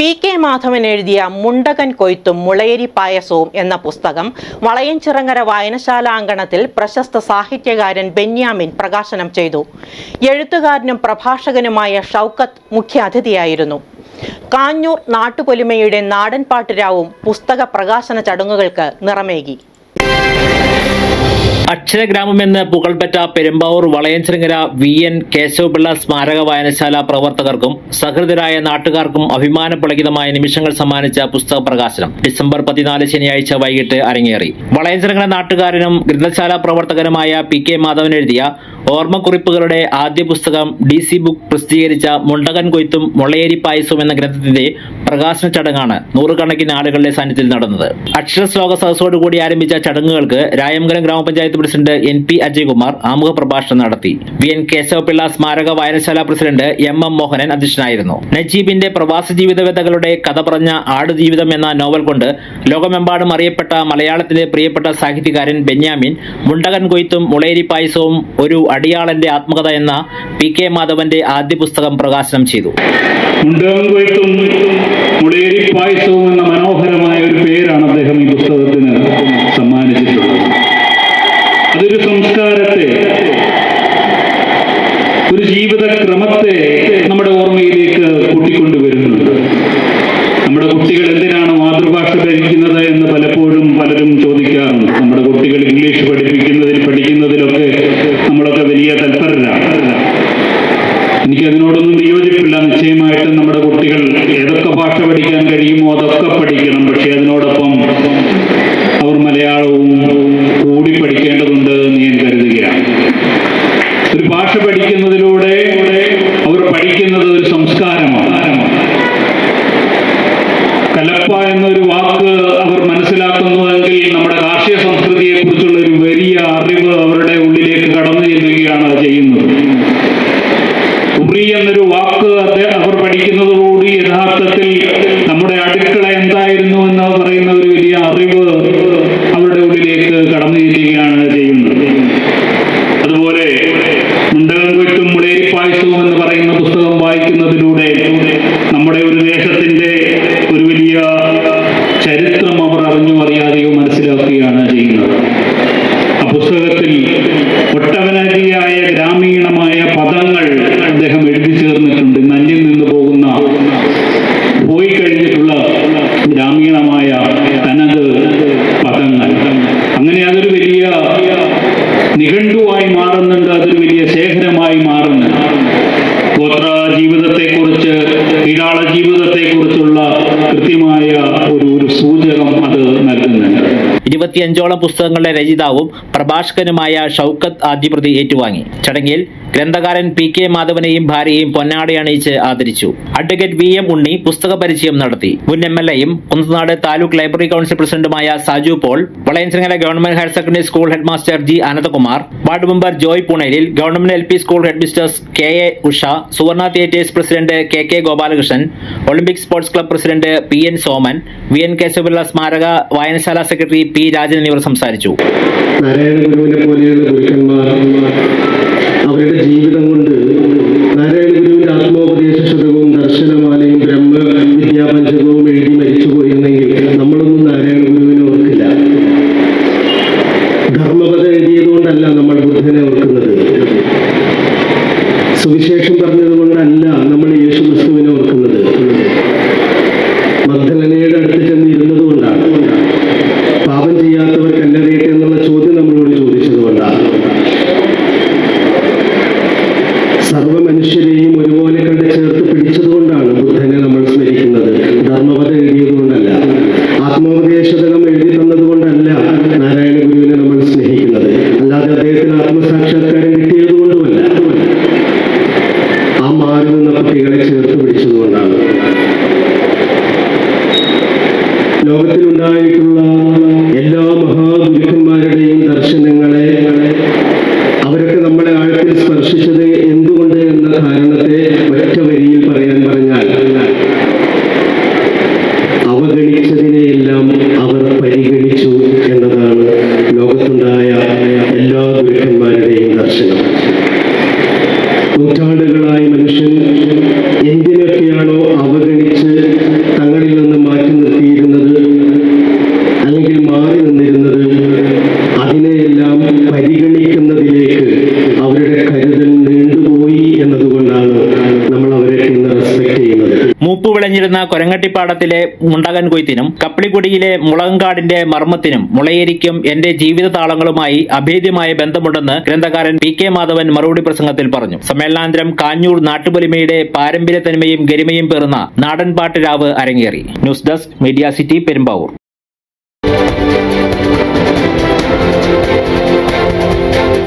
P K Madhavan എഴുതിയ മുണ്ടകൻ കൊയ്ത്തും മുളയരി പായസവും എന്ന പുസ്തകം വളയഞ്ചിറങ്ങര വായനശാലാങ്കണത്തിൽ പ്രശസ്ത സാഹിത്യകാരൻ ബെന്യാമിൻ പ്രകാശനം ചെയ്തു. എഴുത്തുകാരനും പ്രഭാഷകനുമായ ഷൗക്കത്ത് മുഖ്യാതിഥിയായിരുന്നു. കാഞ്ഞൂർ നാട്ടുപൊലിമയുടെ നാടൻ പാട്ടുരാവും പുസ്തക പ്രകാശന ചടങ്ങുകൾക്ക് നിറമേകി. അക്ഷരഗ്രാമമെന്ന് പുകൾപെറ്റ പെരുമ്പാവൂർ വളയഞ്ചിറങ്ങര വി എൻ കേശവപിള്ള സ്മാരക വായനശാല പ്രവർത്തകർക്കും സഹൃദരായ നാട്ടുകാർക്കും അഭിമാനപുളകിതമായ നിമിഷങ്ങൾ സമ്മാനിച്ച പുസ്തക പ്രകാശനം ഡിസംബർ പതിനാല് ശനിയാഴ്ച വൈകിട്ട് അരങ്ങേറി. വളയഞ്ചിറങ്ങര നാട്ടുകാരനും ഗ്രന്ഥശാല പ്രവർത്തകനുമായ പി കെ മാധവൻ എഴുതിയ ഓർമ്മക്കുറിപ്പുകളുടെ ആദ്യ പുസ്തകം ഡി സി ബുക്ക് പ്രസിദ്ധീകരിച്ച മുണ്ടകൻ കൊയ്ത്തും മുളയേരി പായസവും എന്ന ഗ്രന്ഥത്തിന്റെ പ്രകാശന ചടങ്ങാണ് നൂറുകണക്കിന് ആളുകളുടെ സാന്നിധ്യത്തിൽ നടന്നത്. അക്ഷരശ്ലോക സദസ്സോടുകൂടി ആരംഭിച്ച ചടങ്ങുകൾക്ക് രായമംഗലം ഗ്രാമപഞ്ചായത്ത് പ്രസിഡന്റ് എൻ പി അജയ്കുമാർ ആമുഖ പ്രഭാഷണം നടത്തി. വി എൻ കേശവപിള്ള സ്മാരക വായനശാല പ്രസിഡന്റ് എം എം മോഹനൻ അധ്യക്ഷനായിരുന്നു. നജീബിന്റെ പ്രവാസ ജീവിത വ്യതകളുടെ കഥ പറഞ്ഞ ആടുജീവിതം എന്ന നോവൽ കൊണ്ട് ലോകമെമ്പാടും അറിയപ്പെട്ട മലയാളത്തിലെ പ്രിയപ്പെട്ട സാഹിത്യകാരൻ ബെന്യാമിൻ മുണ്ടകൻ കൊയ്ത്തും മുളേരി പായസവും ഒരു അടിയാളന്റെ ആത്മകഥ എന്ന പി കെ മാധവന്റെ ആദ്യ പുസ്തകം പ്രകാശനം ചെയ്തു. മുണ്ടകൻ കൊയ്ത്തും ഒരു ജീവിത ക്രമത്തെ നമ്മുടെ ഓർമ്മയിലേക്ക് കൂട്ടിക്കൊണ്ടുവരുന്നുണ്ട്. നമ്മുടെ കുട്ടികൾ എന്തിനാണ് മാതൃഭാഷ ധരിക്കുന്നത് എന്ന് പലപ്പോഴും പലരും ചോദിക്കാറുണ്ട് നമ്മുടെ കുട്ടികൾ ഇംഗ്ലീഷ് പഠിപ്പിക്കുന്നതിൽ പഠിക്കുന്നതിലൊക്കെ നമ്മളൊക്കെ വലിയ തൽപരരാണ്. എനിക്ക് അതിനോടൊന്നും വിയോജിപ്പില്ല. നിശ്ചയമായിട്ടും നമ്മുടെ കുട്ടികൾ ഏതൊക്കെ ഭാഷ പഠിക്കാൻ കഴിയുമോ അതൊക്കെ പഠിക്കണം. പക്ഷെ കൃത്യമായ ഇരുപത്തിയഞ്ചോളം പുസ്തകങ്ങളുടെ രചയിതാവും പ്രഭാഷകനുമായ ഷൗക്കത്ത് ആദ്യപ്രതി ഏറ്റുവാങ്ങി. ചടങ്ങിൽ ഗ്രന്ഥകാരൻ പി കെ മാധവനെയും ഭാര്യയെയും പൊന്നാട അണിയിച്ച് ആദരിച്ചു. അഡ്വക്കേറ്റ് വി എം ഉണ്ണി പുസ്തക പരിചയം നടത്തി. മുൻ എം എൽ എയും കുന്നനാട് താലൂക്ക് ലൈബ്രറി കൗൺസിൽ പ്രസിഡന്റുമായ Saju Paul Valayanchirangara government higher secondary school head master G Ananthakumar ward member Joy പുണേലിൽ government L P school head mistress K A Usha Suvarna theatres president K K Gopalakrishnan Olympic sports club president P N Soman V N Kesavapillai സ്മാരക വായനശാല secretary P Rajan എന്നിവർ സംസാരിച്ചു. നാരായണ അവരുടെ ജീവിതം കൊണ്ട് നമ്മളൊന്നും ഓർക്കില്ല. നമ്മൾ ബുദ്ധനെ ഓർക്കുന്നത്. സുവിശേഷം എല്ലാ ദർശനങ്ങളെ അവരൊക്കെ നമ്മളെ ആഴത്തിൽ സ്പർശിച്ചത് എന്തുകൊണ്ട് എന്ന കാരണത്തെ ഒറ്റ വരിയിൽ പറയാൻ പറഞ്ഞാൽ അവഗണിച്ചതിനെയെല്ലാം അവർ പരിഗണിച്ചു എന്നതാണ് ലോകത്തുണ്ടായ എല്ലാ ഗുരുക്കന്മാരുടെയും ദർശനം. നൂറ്റാണ്ടുകളായി മനുഷ്യൻ എന്തിനൊക്കെയാണോ ഇവയെല്ലാം പരിഗണിക്കുന്നതിലേക്ക് അവരുടെ കരുതൽ നീണ്ടുപോയി എന്നതുകൊണ്ടാണ് നമ്മൾ അവരെ ഇന്ന് റെസ്പെക്ട് ചെയ്യുന്നത്. മൂപ്പ് വിളഞ്ഞിരുന്ന കൊരങ്ങട്ടിപ്പാടത്തിലെ മുണ്ടകൻ കൊയ്ത്തിനും കപ്പിളിക്കുടിയിലെ മുളകാടിന്റെ മർമ്മത്തിനും മുളയേരിക്കും എന്റെ ജീവിത താളങ്ങളുമായി അഭേദ്യമായ ബന്ധമുണ്ടെന്ന് ഗ്രന്ഥകാരൻ പി കെ മാധവൻ മറുപടി പ്രസംഗത്തിൽ പറഞ്ഞു. സമ്മേളനാന്തരം കാഞ്ഞൂർ നാട്ടുപൊലിമയുടെ പാരമ്പര്യത്തനിമയും ഗരിമയും പേർന്ന നാടൻ രാവ് അരങ്ങേറി. News desk media city Perumbavoor. Thank you.